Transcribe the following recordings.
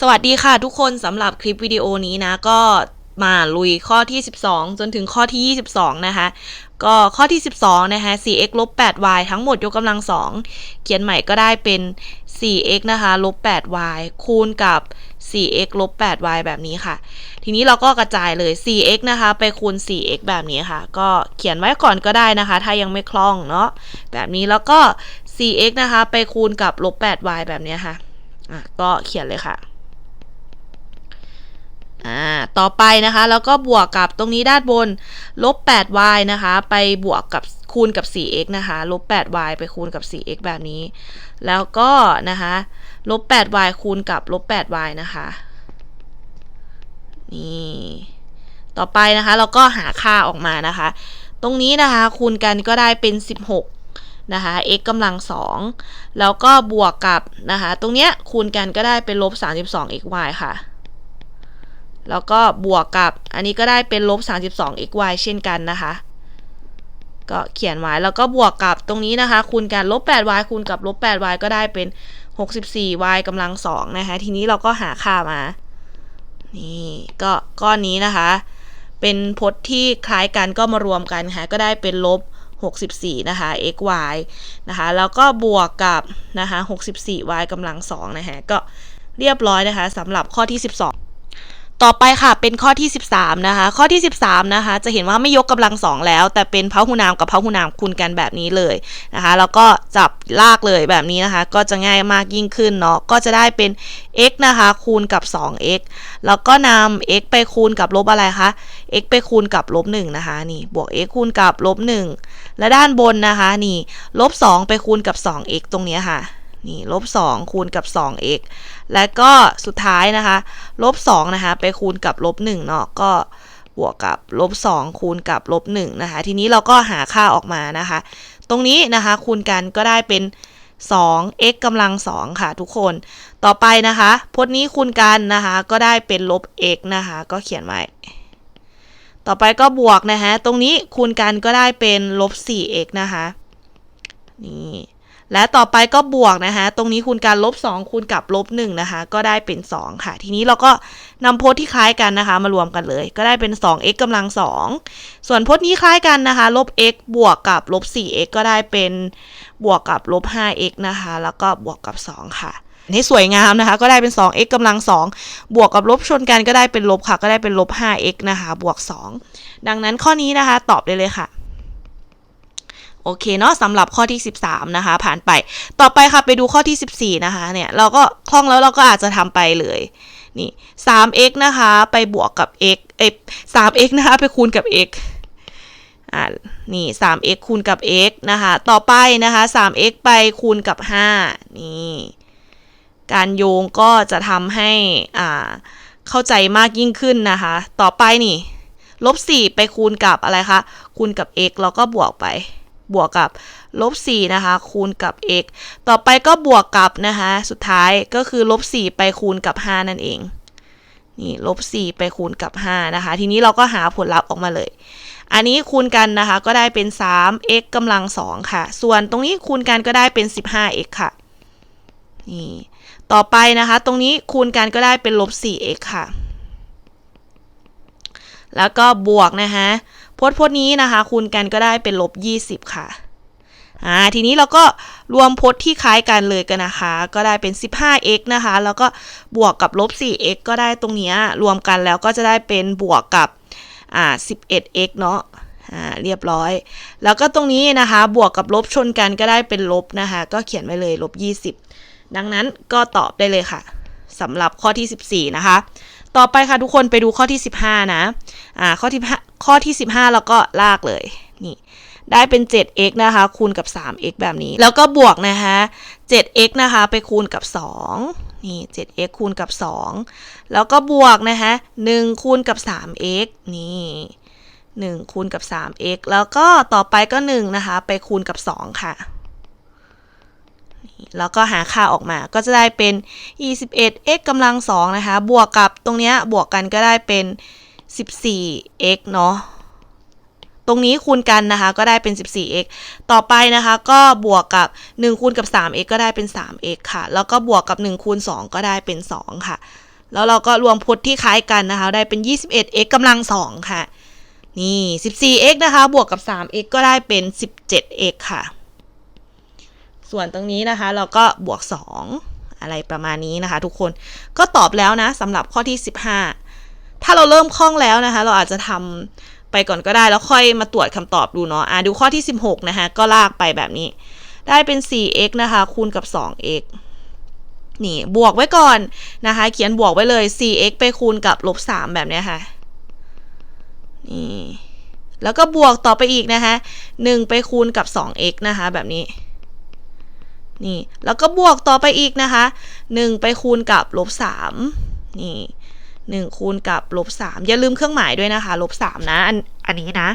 สวัสดีค่ะทุกคนสำหรับคลิปวิดีโอนี้นะ ก็มาลุยข้อที่ 12 จนถึงข้อที่ 22 นะคะ ก็ข้อที่ 12 นะคะ 4x ลบ 8y ทั้งหมดยกกำลัง 2 เขียนใหม่ก็ได้เป็น 4x นะคะลบ 8y คูณกับ 4x ลบ 8y แบบนี้ค่ะ ทีนี้เราก็กระจายเลย 4x นะคะ ไปคูณ 4x แบบนี้ค่ะ ก็เขียนไว้ก่อนก็ได้นะคะ ถ้ายังไม่คล่องเนาะ แบบนี้แล้วก็ 4x นะคะ ไปคูณกับลบ 8y แบบนี้ค่ะ อะ ก็เขียนเลยค่ะ อ่าต่อไปนะคะ แล้วก็บวกกับตรงนี้ด้านบนลบ 8y นะคะ ไปบวกกับคูณกับ 4x นะคะลบ 8y ไปคูณกับ 4x แบบนี้ แล้วก็นะคะลบ 8y คูณกับลบ 8y นะคะนี่ต่อไปนะคะ เราก็หาค่าออกมานะคะ ตรงนี้นะคะ คูณกันก็ได้เป็น 16 นะคะ x กำลัง 2 แล้วก็บวกกับนะคะ ตรงเนี้ยคูณกันก็ได้เป็นลบ 32 xy ค่ะ แล้วก็บวกกับอันนี้ก็ได้เป็นลบ 32 xy เช่นกันนะคะ ก็เขียนไว้แล้วก็บวกกับตรงนี้นะคะ คูณกันลบ 8y คูณกับลบ 8y ก็ได้เป็น 64y กำลัง2นะคะ ทีนี้เราก็หาค่ามา นี่ก็ก้อนนี้นะคะ เป็นพจน์ที่คล้ายกันก็มารวมกันค่ะ ก็ได้เป็นลบ 64 นะคะ xy นะคะ แล้วก็บวกกับนะคะ 64y กำลัง2นะคะ ก็เรียบร้อยนะคะสำหรับข้อที่ 12 ต่อไปค่ะเป็นข้อที่ 13 นะคะ ข้อที่ 13 นะคะ จะเห็นว่าไม่ยกกำลังสองแล้ว แต่เป็นพหุนามกับพหุนามคูณกันแบบนี้เลยนะคะ แล้วก็จับลากเลยแบบนี้นะคะ ก็จะง่ายมากยิ่งขึ้นเนาะก็จะได้เป็น x นะคะ คูณกับ 2x แล้วก็นำ x ไปคูณกับลบอะไรคะ x ไปคูณกับลบ1นะคะนี่บวก x คูณกับลบ1และด้านบนนะคะนี่ลบ2ไปคูณกับ 2x ตรงนี้ค่ะ นี่ลบ2คูณกับ 2x และก็สุดท้ายนะคะลบ2นะคะไปคูณกับลบ1เนาะก็บวกกับลบ2คูณกับลบ1นะคะ ทีนี้เราก็หาค่าออกมานะคะ ตรงนี้นะคะคูณกันก็ได้เป็น 2x กำลัง 2 ค่ะทุกคน ต่อไปนะคะพจน์นี้คูณกันนะคะ ก็ได้เป็นลบ x นะคะ ก็เขียนไว้ ต่อไปก็บวกนะคะ ตรงนี้คูณกันก็ได้เป็นลบ 4x นะคะ นี่ และต่อไปก็บวกนะคะ ตรงนี้คูณการลบ 2 คูณกับลบ1นะคะ ก็ได้เป็น 2 ค่ะ ทีนี้เราก็นำโพจน์ที่คล้ายกันนะคะ มารวมกันเลย ก็ได้เป็น 2x กำลัง 2 ส่วนพจน์นี้คล้ายกันนะคะ ลบ x บวกกับลบ 4x ก็ได้เป็นบวกกับลบ 5x นะคะ แล้วก็บวกกับ 2 ค่ะให้สวยงามนะคะ ก็ได้เป็น 2x กำลัง 2 บวกกับลบชนกันก็ได้เป็นลบค่ะ ก็ได้เป็นลบ 5x นะคะ บวก 2 ดังนั้นข้อนี้นะคะ ตอบได้เลยค่ะ โอเคเนาะสำหรับข้อที่ 13 นะคะ ผ่านไปต่อไปค่ะไปดูข้อที่ 14 นะคะเนี่ยเราก็คล่องแล้วเราก็อาจจะทำไปเลยนี่ 3x นะคะ ไปบวกกับ x เอ้ 3x นะคะ ไปคูณกับ x อ่านี่ 3x คูณกับ x นะคะ ต่อไปนะคะ 3x ไปคูณกับ 5 นี่ การโยงก็จะทำให้อ่าเข้าใจมากยิ่งขึ้นนะคะ ต่อไปนี่ ลบ 4 ไปคูณกับอะไรคะ คูณกับ x แล้วก็บวกไป บวกกับลบ4นะคะ คูณกับ x ต่อไปก็บวกกับนะคะ สุดท้ายก็คือลบ4ไปคูณกับ 5 นั่นเอง นี่ลบ4ไปคูณกับ 5 นะคะ ทีนี้เราก็หาผลลัพธ์ออกมาเลย อันนี้คูณกันนะคะ ก็ได้เป็น 3x กำลัง 2 ค่ะ ส่วนตรงนี้คูณกันก็ได้เป็น 15x ค่ะ นี่ ต่อไปนะคะ ตรงนี้คูณกันก็ได้เป็นลบ 4x ค่ะ แล้วก็บวกนะคะ พจน์พจน์นี้นะคะ คูณกันก็ได้เป็นลบ 20 ค่ะอ่าทีนี้เราก็รวมพจน์ที่คล้ายกันเลยกันนะคะ ก็ได้เป็น 15x นะคะ แล้วก็บวกกับลบ 4x ก็ได้ตรงนี้รวมกันแล้วก็จะได้เป็นบวกกับอ่า 11x เนาะอ่าเรียบร้อย แล้วก็ตรงนี้นะคะ บวกกับลบชนกันก็ได้เป็นลบนะคะ ก็เขียนไว้เลยลบ 20 ดังนั้นก็ตอบได้เลยค่ะสำหรับข้อที่ 14 นะคะ ต่อไปค่ะทุกคนไปดูข้อที่ 15 นะอ่าข้อที่ ข้อที่ 15 แล้วก็ลากเลยนี่ได้เป็น 7x นะคะ คูณกับ 3x แบบนี้ แล้วก็บวกนะคะ 7x นะคะไปคูณกับ 2 นี่ 7x คูณกับ 2 แล้วก็บวกนะคะ 1 คูณกับ 3x นี่1คูณกับ 3x แล้วก็ต่อไปก็ 1 นะคะ ไปคูณกับ 2 ค่ะ แล้วก็หาค่าออกมา ก็จะได้เป็น 21x กำลัง2นะคะ บวกกับตรงเนี้ยบวกกันก็ได้เป็น 14x เนาะตรงนี้คูณกันนะคะก็ได้เป็น 14x ต่อไปนะคะก็บวกกับ 1 คูณกับ 3x ก็ได้เป็น 3x ค่ะ แล้วก็บวกกับ 1 คูณ 2 ก็ได้เป็น 2 ค่ะ แล้วเราก็รวมพจน์ที่คล้ายกันนะคะ ได้เป็น 21x กำลัง 2 ค่ะ นี่ 14x นะคะ บวกกับ 3x ก็ได้เป็น 17x ค่ะ ส่วนตรงนี้นะคะเราก็บวก 2 อะไรประมาณนี้นะคะ ทุกคนก็ตอบแล้วนะสำหรับข้อที่ 15 ถ้าเราเริ่มคล่องแล้วนะคะ เราอาจจะทำไปก่อนก็ได้ แล้วค่อยมาตรวจคำตอบดูเนาะอะดูข้อที่ 16 นะคะ ก็ลากไปแบบนี้ ได้เป็น 4x นะคะ คูณกับ 2x นี่บวกไว้ก่อนนะคะ เขียนบวกไว้เลย 4x ไปคูณกับลบ3แบบนี้ค่ะ นี่ แล้วก็บวกต่อไปอีกนะคะ 1 ไปคูณกับ 2x นะคะ แบบนี้ นี่ แล้วก็บวกต่อไปอีกนะคะ 1 ไปคูณกับลบ3นี่ 1คูณกับลบ3อย่าลืมเครื่องหมายด้วยนะคะลบ3นะอันอันนี้นะ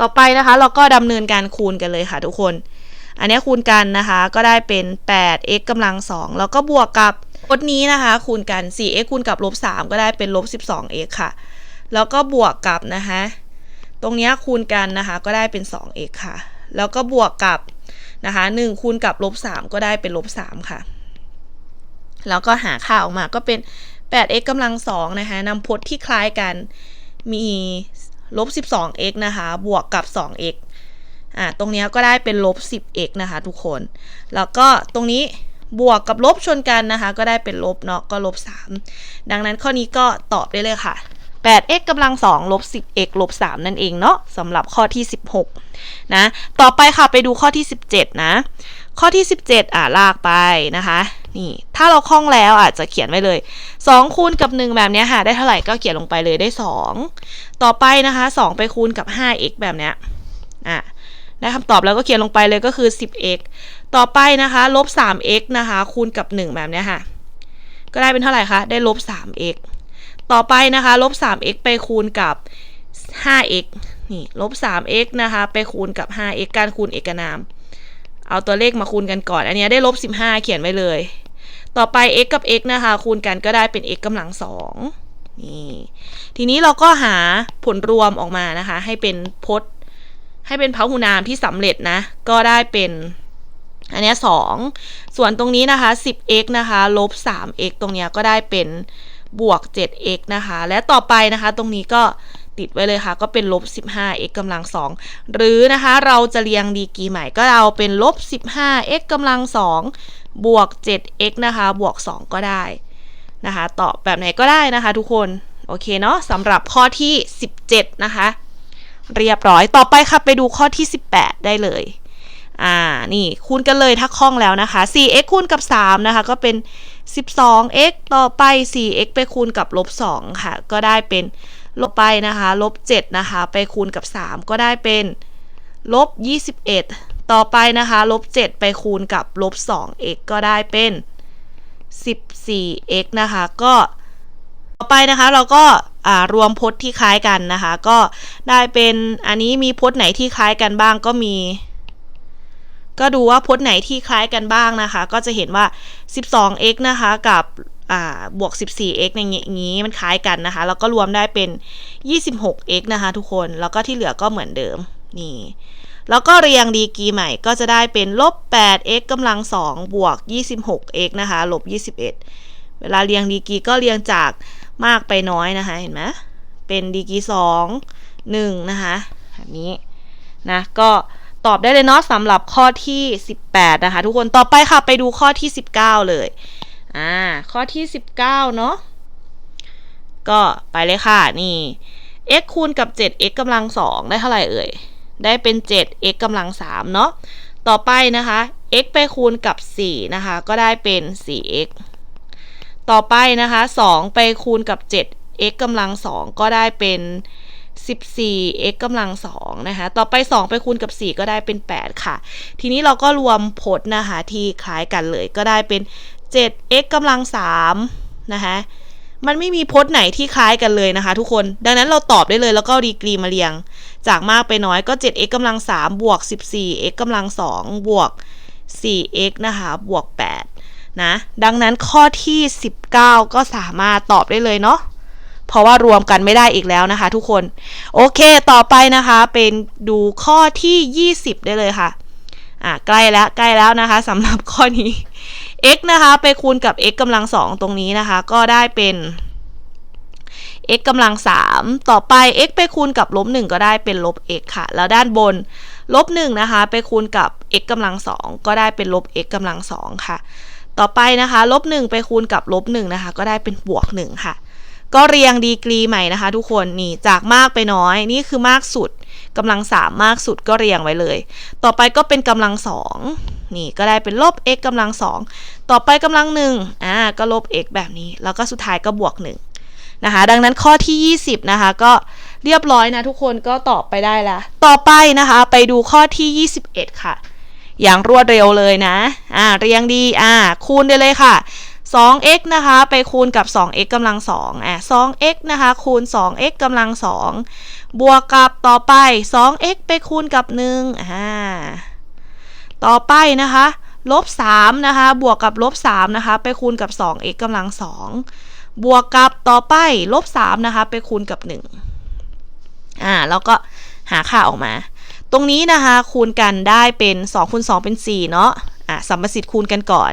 ต่อไปนะคะเราก็ดำเนินการคูณกันเลยค่ะทุกคน อันนี้คูณกันนะคะก็ได้เป็น 8x กำลัง2แล้วก็บวกกับพจน์นี้นะคะ คูณกัน 4x คูณกับลบ3ก็ได้เป็นลบ 12x ค่ะ แล้วก็บวกกับนะคะตรงนี้คูณกันนะคะก็ได้เป็น 2x ค่ะ แล้วก็บวกกับนะคะ1คูณกับลบ3ก็ได้เป็นลบ3ค่ะ แล้วก็หาค่าออกมาก็เป็น 8x กำลัง2นะคะนำพจน์ที่คล้ายกันมีลบ 12x นะคะบวกกับ 2x อ่าตรงนี้ก็ได้เป็นลบ 10x นะคะทุกคน แล้วก็ตรงนี้บวกกับลบชนกันนะคะ ก็ได้เป็นลบเนาะก็ลบ 3 ดังนั้นข้อนี้ก็ตอบได้เลยค่ะ 8x กำลัง2ลบ 10x ลบ 3 นั่นเองเนาะสำหรับข้อที่ 16 นะ ต่อไปค่ะไปดูข้อที่ 17 นะ ข้อที่ 17 อ่าลากไปนะคะ นี่ ถ้าเราคล่องแล้วอาจจะเขียนไว้เลย 2 คูณกับ 1 แบบนี้ค่ะได้เท่าไหร่ก็เขียนลงไปเลยได้ 2 ต่อไปนะคะ 2 ไปคูณกับ 5x แบบนี้อะได้คำตอบแล้วก็เขียนลงไปเลยก็คือ 10x ต่อไปนะคะลบ 3x นะคะ คูณกับ 1 แบบนี้ค่ะ ก็ได้เป็นเท่าไหร่คะ ได้ลบ 3x ต่อไปนะคะลบ 3x ไปคูณกับ 5x นี่ลบ 3x นะคะ ไปคูณกับ 5x การคูณเอกนาม เอาตัวเลขมาคูณกันก่อน อันนี้ได้ลบ 15 เขียนไว้เลย ต่อไป x กับ x นะคะ คูณกันก็ได้เป็น x กำลัง2นี่ ทีนี้เราก็หาผลรวมออกมานะคะ ให้เป็นพจน์ ให้เป็นพหุนามที่สำเร็จนะ ก็ได้เป็น อันนี้2ส่วนตรงนี้นะคะ 10x นะคะลบ 3x ตรงนี้ก็ได้เป็นบวก 7x นะคะ และต่อไปนะคะ ตรงนี้ก็ติดไว้เลยค่ะ ก็เป็นลบ 15x กำลัง2หรือนะคะ เราจะเรียงดีกรีใหม่ก็เอาเป็นลบ 15x กำลัง2 บวก 7x นะคะบวก 2 ก็ได้นะคะตอบแบบไหนก็ได้นะคะทุกคน โอเคเนาะสำหรับข้อที่ 17 นะคะ เรียบร้อยต่อไปค่ะไปดูข้อที่ 18 ได้เลย อ่า นี่คูณกันเลยถ้าคล่องแล้วนะคะ 4x คูณกับ 3 นะคะ ก็เป็น 12x ต่อไป 4x ไปคูณกับลบ 2 ค่ะ ก็ได้เป็นลบไปนะคะลบ 7 นะคะ ไปคูณกับ 3 ก็ได้เป็นลบ 21 ต่อไปนะคะลบ7ไปคูณกับลบ 2x ก็ได้เป็น 14x นะคะก็ ต่อไปนะคะเราก็รวมพจน์ที่คล้ายกันนะคะ ก็ได้เป็นอันนี้มีพจน์ไหนที่คล้ายกันบ้างก็มี ก็ดูว่าพจน์ไหนที่คล้ายกันบ้างนะคะ ก็จะเห็นว่า 12x นะคะกับบวก 14x อย่างนี้มันคล้ายกันนะคะ แล้วก็รวมได้เป็น 26x นะคะทุกคน แล้วก็ที่เหลือก็เหมือนเดิม นี่ แล้วก็เรียงดีกรีใหม่ก็จะได้เป็นลบ 8x กำลัง 2 บวก 26x นะคะลบ 21 เวลาเรียงดีกรีก็เรียงจากมากไปน้อยนะคะ เห็นไหมเป็นดีกรี2 1นะคะแบบนี้นะก็ตอบได้เลยเนาะสำหรับข้อที่ 18 นะคะ ทุกคนต่อไปค่ะไปดูข้อที่ 19 เลยอ่าข้อที่ 19 เนาะก็ไปเลยค่ะนี่ x คูณกับ 7x กำลัง 2 ได้เท่าไหร่เอ่ย ได้เป็น 7x กำลัง 3 เนาะ ต่อไปนะคะ x ไปคูณกับ 4 นะคะ ก็ได้เป็น 4x ต่อไปนะคะ 2 ไปคูณกับ 7x กำลัง 2 ก็ได้เป็น 14x กำลัง2นะคะ ต่อไป 2 ไปคูณกับ 4 ก็ได้เป็น 8 ค่ะ ทีนี้เราก็รวมพจน์นะคะที่คล้ายกันเลยก็ได้เป็น 7x กำลัง3นะคะ มันไม่มีพจน์ไหนที่คล้ายกันเลยนะคะ ทุกคน ดังนั้นเราตอบได้เลยแล้วก็ดีกรีมาเรียง จากมากไปน้อยก็ 7x กำลัง3บวก 14x กำลัง2บวก 4x นะคะบวก 8 นะ ดังนั้นข้อที่ 19 ก็สามารถตอบได้เลยเนาะเพราะว่ารวมกันไม่ได้อีกแล้วนะคะ ทุกคน โอเค ต่อไปนะคะเป็นดูข้อที่ 20 ได้เลยค่ะ อะใกล้แล้วใกล้แล้วนะคะสำหรับข้อนี้ x นะคะ ไปคูณกับ x กำลังสองตรงนี้นะคะ ก็ได้เป็น x กำลัง3ต่อไป x ไปคูณกับลบ1ก็ได้เป็นลบ x ค่ะ แล้วด้านบนลบ1นะคะ ไปคูณกับ x กำลัง2ก็ได้เป็นลบ x กำลัง2ค่ะ ต่อไปนะคะลบ1ไปคูณกับลบ1นะคะ ก็ได้เป็นบวก1ค่ะ ก็เรียงดีกรีใหม่นะคะทุกคนนี่จากมากไปน้อยนี่คือมากสุดกำลัง3มมากสุดก็เรียงไว้เลย ต่อไปก็เป็นกำลัง2นี่ก็ได้เป็นลบ x กำลัง2ต่อไปกำลัง1อ่าก็ลบ x แบบนี้ แล้วก็สุดท้ายก็บวก1นะคะ ดังนั้นข้อที่ 20 นะคะ ก็เรียบร้อยนะทุกคนก็ตอบไปได้ละต่อไปนะคะ ไปดูข้อที่ 21 ค่ะ อย่างรวดเร็วเลยนะ อ่า เรียงดี อ่า คูณได้เลยค่ะ 2x นะคะไปคูณกับ 2x กำลัง2อะ 2x นะคะคูณ 2x กำลัง2บวกกับต่อไป 2x ไปคูณกับ1อ่าต่อไปนะคะลบ3นะคะบวกกับลบ3นะคะไปคูณกับ 2x กำลัง2บวกกับต่อไปลบ3นะคะไปคูณกับ1อ่าแล้วก็หาค่าออกมา ตรงนี้นะคะคูณกันได้เป็น2คูณ2เป็น4เนาะ อะสัมประสิทธิ์คูณกันก่อน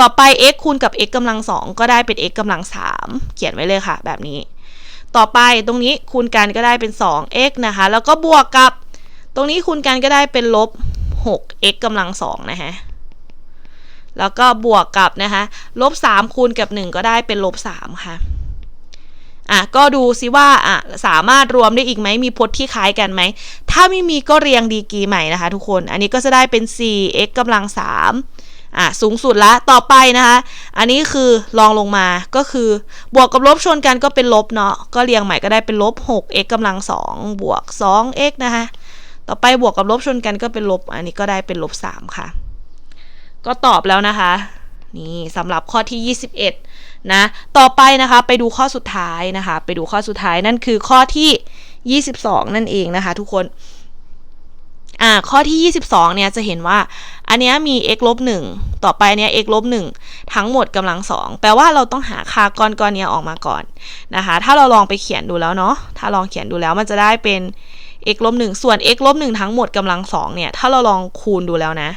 ต่อไป x คูณกับ x กำลัง2ก็ได้เป็น x กำลัง3เขียนไว้เลยค่ะ แบบนี้ ต่อไปตรงนี้คูณกันก็ได้เป็น 2x นะคะ แล้วก็บวกกับ ตรงนี้คูณกันก็ได้เป็นลบ 6x กำลัง2นะฮะแล้วก็บวกกับนะคะลบ3คูณกับ 1 ก็ได้เป็นลบ3ค่ะ อะก็ดูซิว่าอะสามารถรวมได้อีกไหมมีพจน์ที่คล้ายกันไหม ถ้าไม่มีก็เรียงดีกรีใหม่นะคะทุกคน อันนี้ก็จะได้เป็น 4x กำลัง 3 อะสูงสุดละต่อไปนะคะ อันนี้คือลองลงมาก็คือบวกกับลบชนกันก็เป็นลบเนาะก็เรียงใหม่ก็ได้เป็นลบ 6x กำลัง 2 บวก 2x นะคะต่อไปบวกกับลบชนกันก็เป็นลบ อันนี้ก็ได้เป็นลบ 3 ค่ะ ก็ตอบแล้วนะคะ นี่สำหรับข้อที่ 21 นะ ต่อไปนะคะไปดูข้อสุดท้ายนะคะ ไปดูข้อสุดท้ายนั่นคือข้อที่ 22 นั่นเองนะคะ ทุกคนอ่าข้อที่ 22 เนี่ยจะเห็นว่า อันนี้มี x ลบ1ต่อไปเนี้ย x ลบ1ทั้งหมดกำลัง2แปลว่าเราต้องหาค่าก้อนก้อนนี้ออกมาก่อนนะคะ ถ้าเราลองไปเขียนดูแล้วเนาะถ้าลองเขียนดูแล้วมันจะได้เป็น x ลบ1ส่วน x ลบ1ทั้งหมดกำลัง2เนี่ย ถ้าเราลองคูณดูแล้วนะ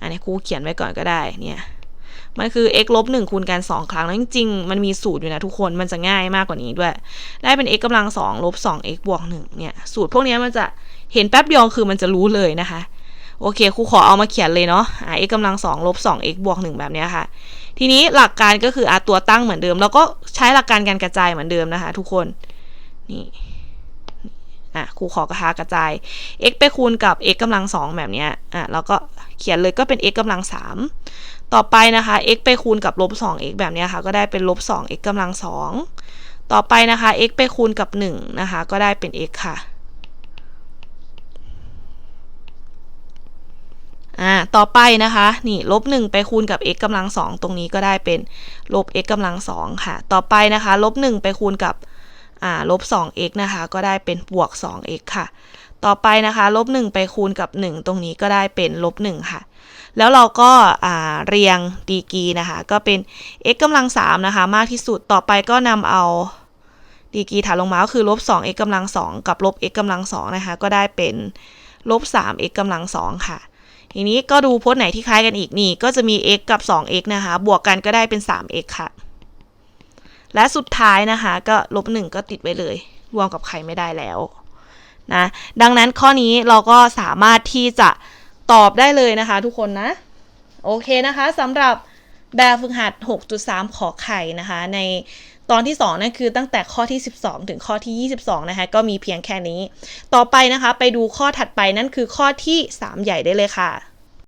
อันนี้ครูเขียนไว้ก่อนก็ได้เนี่ย มันคือ x ลบ1คูณกัน2ครั้งแล้วจริงๆ มันมีสูตรอยู่นะทุกคนมันจะง่ายมากกว่านี้ด้วย ได้เป็น x กำลัง2ลบ 2x บวก1เนี่ยสูตรพวกนี้มันจะเห็นแป๊บเดียวคือมันจะรู้เลยนะคะโอเคครูขอเอามาเขียนเลยเนาะ x กำลัง2ลบ 2x บวก1แบบนี้ค่ะ ทีนี้หลักการก็คืออาตัวตั้งเหมือนเดิม แล้วก็ใช้หลักการการกระจายเหมือนเดิมนะคะ ทุกคนนี่อะครูขอกระทากระจาย x ไปคูณกับ x กำลัง2แบบนี้อะแล้วก็เขียนเลยก็เป็น x กำลัง3 ต่อไปนะคะ x ไปคูณกับลบ 2x แบบนี้ค่ะ ก็ได้เป็นลบ 2x กำลัง 2 ต่อไปนะคะ x ไปคูณกับ 1 นะคะ ก็ได้เป็น x ค่ะอ่าต่อไปนะคะ นี่ลบ 1 ไปคูณกับ x กำลัง 2 ตรงนี้ก็ได้เป็นลบ x กำลัง 2 ค่ะ ต่อไปนะคะลบ 1 ไปคูณกับอ่าลบ 2x นะคะ ก็ได้เป็นบวก 2x ค่ะ ต่อไปนะคะลบ 1 ไปคูณกับ 1 ตรงนี้ก็ได้เป็นลบ 1 ค่ะ แล้วเราก็าเรียงดีกีนะคะ ก็เป็น x กำลัง3นะคะ มากที่สุดต่อไปก็นำเอาดีกีฐานลงมาก็คือลบ 2x กำลัง2กับลบ x กำลัง2นะคะ ก็ได้เป็นลบ 3x กำลัง2ค่ะ ทีนี้ก็ดูพจน์ไหนที่คล้ายกันอีกนี่ ก็จะมี x กับ 2x นะคะ บวกกันก็ได้เป็น 3x ค่ะ และสุดท้ายนะคะ ก็ลบหนึ่งก็ติดไว้เลย รวมกับใครไม่ได้แล้วนะ ดังนั้นข้อนี้เราก็สามารถที่จะ ตอบได้เลยนะคะทุกคนนะ โอเคนะคะสำหรับแบบฝึกหัด 6.3 ขอไข่นะคะ ในตอนที่2นั่นคือตั้งแต่ข้อที่ 12 ถึงข้อที่ 22 นะคะ ก็มีเพียงแค่นี้ ต่อไปนะคะ ไปดูข้อถัดไปนั่นคือข้อที่ 3 ใหญ่ได้เลยค่ะ